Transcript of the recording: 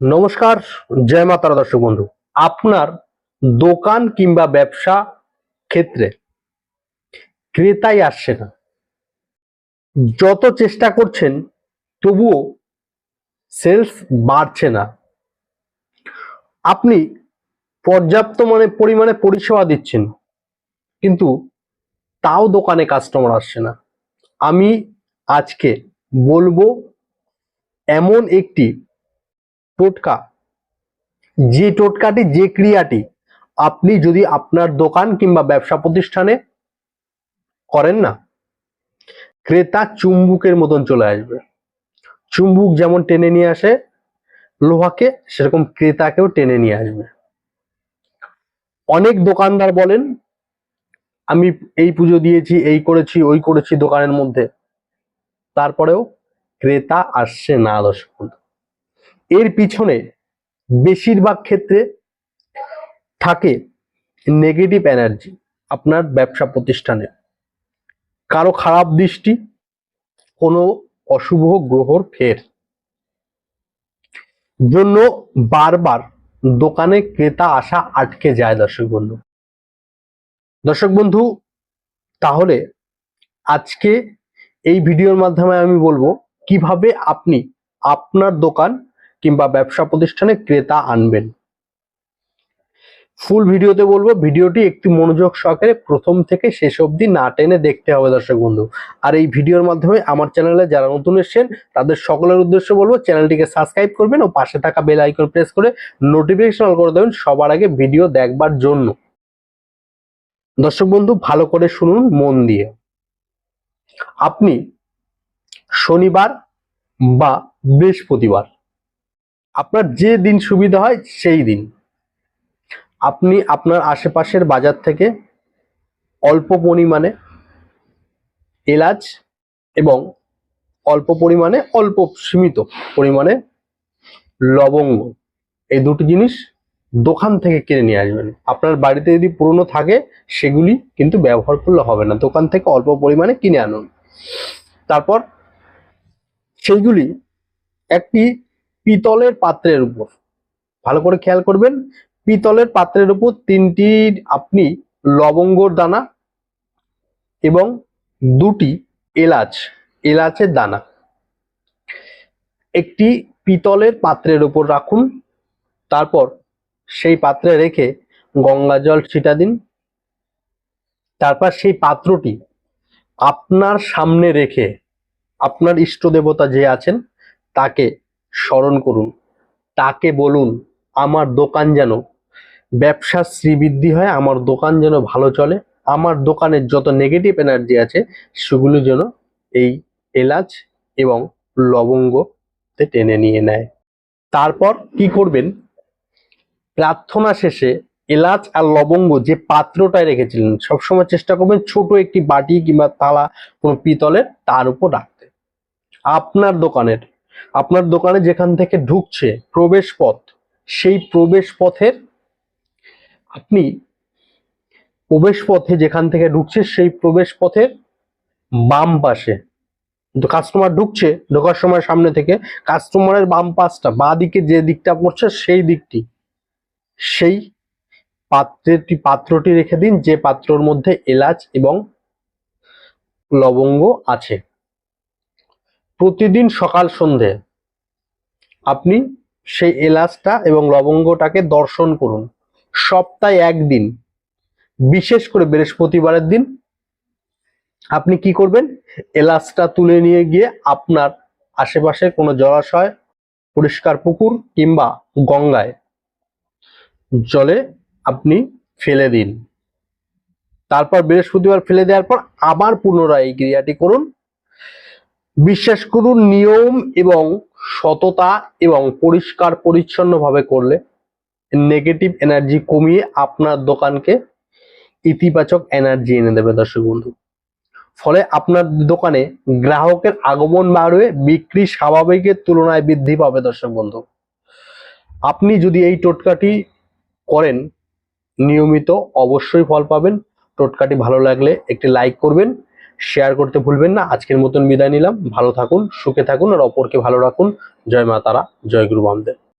নমস্কার, জয় মাতারা দর্শক বন্ধু। আপনার দোকান কিংবা ব্যবসা ক্ষেত্রে ক্রেতাই আসছে না। যত চেষ্টা করছেন, তবুও সেলস বাড়ছে না। আপনি পর্যাপ্ত মানে পরিমাণে পরিষেবা দিচ্ছেন, কিন্তু তাও দোকানে কাস্টমার আসছে না। আমি আজকে বলব, এমন একটি টোটকা। যে টোটকাটি, যে ক্রিয়াটি আপনি যদি আপনার দোকান কিংবা ব্যবসা প্রতিষ্ঠানে করেন না, ক্রেতা চুম্বুকের মতন চলে আসবে। চুম্বুক যেমন টেনে নিয়ে আসে, লোহাকে সেরকম ক্রেতাকেও টেনে নিয়ে আসবে। অনেক দোকানদার বলেন, আমি এই পুজো দিয়েছি, এই করেছি, ওই করেছি দোকানের মধ্যে। তারপরেও ক্রেতা আসছে না দর্শক বন্ধু। এর পিছনে বেশিরভাগ ক্ষেত্রে থাকে নেগেটিভ এনার্জি আপনার ব্যবসা প্রতিষ্ঠানে। কারও খারাপ দৃষ্টি, কোনো অশুভ গ্রহর ফের। জন্য বারবার দোকানে ক্রেতা আসা আটকে যায় দর্শক বন্ধু। দর্শক বন্ধু, তাহলে আজকে এই ভিডিওর মাধ্যমে আমি বলব কীভাবে আপনি আপনার দোকান কিংবা ব্যবসা প্রতিষ্ঠানে ক্রেতা আনবেন। ফুল ভিডিওতে বলব, ভিডিওটি একটি মনোযোগ সহকারে প্রথম থেকে শেষ অবধি না টেনে দেখতে হবে দর্শক বন্ধু। আর এই ভিডিওর মাধ্যমে আমার চ্যানেলে যারা নতুন এসেছেন, তাদের সকলের উদ্দেশ্যে বলব, চ্যানেলটিকে সাবস্ক্রাইব করবেন ও পাশে থাকা বেল আইকন প্রেস করে নোটিফিকেশন করে দেবেন সবার আগে ভিডিও দেখবার জন্য। দর্শক বন্ধু, ভালো করে শুনুন মন দিয়ে। আপনি শনিবার বা বৃহস্পতিবার আপনার যে দিন সুবিধা হয় সেই দিন। আপনি আপনার আশেপাশের বাজার থেকে অল্প পরিমাণে এলাচ এবং অল্প পরিমাণে, অল্প সীমিত পরিমাণে লবঙ্গ, এই দুটি জিনিস দোকান থেকে কিনে নিয়ে আসবেন। আপনার বাড়িতে যদি পুরনো থাকে, সেগুলি কিন্তু ব্যবহার করলে হবে না। দোকান থেকে অল্প পরিমাণে কিনে আনুন। তারপর সেইগুলি একটি পিতলের পাত্রের উপর। ভালো করে খেয়াল করবেন, পিতলের পাত্রের উপর তিনটি আপনি লবঙ্গর দানা এবং দুটি এলাচ, এলাচের দানা। একটি পিতলের পাত্রের উপর রাখুন, তারপর সেই পাত্রে রেখে গঙ্গা জল ছিটা দিন। তারপর সেই পাত্রটি আপনার সামনে রেখে আপনার ইষ্ট দেবতা যে আছেন, তাকে স্মরণ করুন। তাকে বলুন, আমার দোকান যেন, ব্যবসার শ্রীবৃদ্ধি হয়, আমার দোকান যেন ভালো চলে, আমার দোকানের যত নেগেটিভ এনার্জি আছে, সেগুলো যেন এই এলাচ এবং লবঙ্গতে টেনে নিয়ে নেয়। তারপর কি করবেন? প্রার্থনা শেষে এলাচ আর লবঙ্গ যে পাত্রটায় রেখেছিলেন, সবসময় চেষ্টা করবেন ছোট একটি বাটি কিংবা তালা কোনো পিতলের তার উপর রাখতে। আপনার দোকানের আপনার দোকানে যেখান থেকে ঢুকছে প্রবেশ পথ সেই প্রবেশ পথের আপনি প্রবেশ পথে যেখান থেকে ঢুকছে সেই প্রবেশ পথের বাম পাশে। কাস্টমার ঢুকছে, ঢোকার সময় সামনে থেকে কাস্টমারের বাম পাশটা বাঁ দিকে যে দিকটা পড়ছে সেই দিকটি, সেই পাত্রটি পাত্রটি রেখে দিন, যে পাত্রর মধ্যে এলাচ এবং লবঙ্গ আছে। প্রতিদিন সকাল সন্ধে আপনি সেই এলাচটা এবং লবঙ্গটাকে দর্শন করুন। সপ্তাহে একদিন, বিশেষ করে বৃহস্পতিবারের দিন, আপনি কি করবেন? এলাচটা তুলে নিয়ে গিয়ে আপনার আশেপাশে কোনো জলাশয়, পরিষ্কার পুকুর কিংবা গঙ্গায় জলে আপনি ফেলে দিন। তারপর বৃহস্পতিবার ফেলে দেওয়ার পর আবার পুনরায় এই ক্রিয়াটি করুন। বিশ্বাস করুন, নিয়ম এবং সততা এবং পরিষ্কার, পরিচ্ছন্নভাবে করলে নেগেটিভ এনার্জি কমিয়ে আপনার দোকানকে ইতিবাচক এনার্জি এনে দেবে দর্শক বন্ধু। ফলে আপনার দোকানে গ্রাহকের আগমন বাড়বে বিক্রি স্বাভাবিকের তুলনায় বৃদ্ধি পাবে দর্শক বন্ধু। আপনি যদি এই টোটকাটি করেন, নিয়মিত অবশ্যই ফল পাবেন। টোটকাটি ভালো লাগলে একটি লাইক করবেন। শেয়ার করতে ভুলবেন না। আজকের মতন বিদায় নিলাম। ভালো থাকুন, সুখে থাকুন, আর অপরকে ভালো রাখুন। জয় মা তারা, জয় গুরু বামদেব।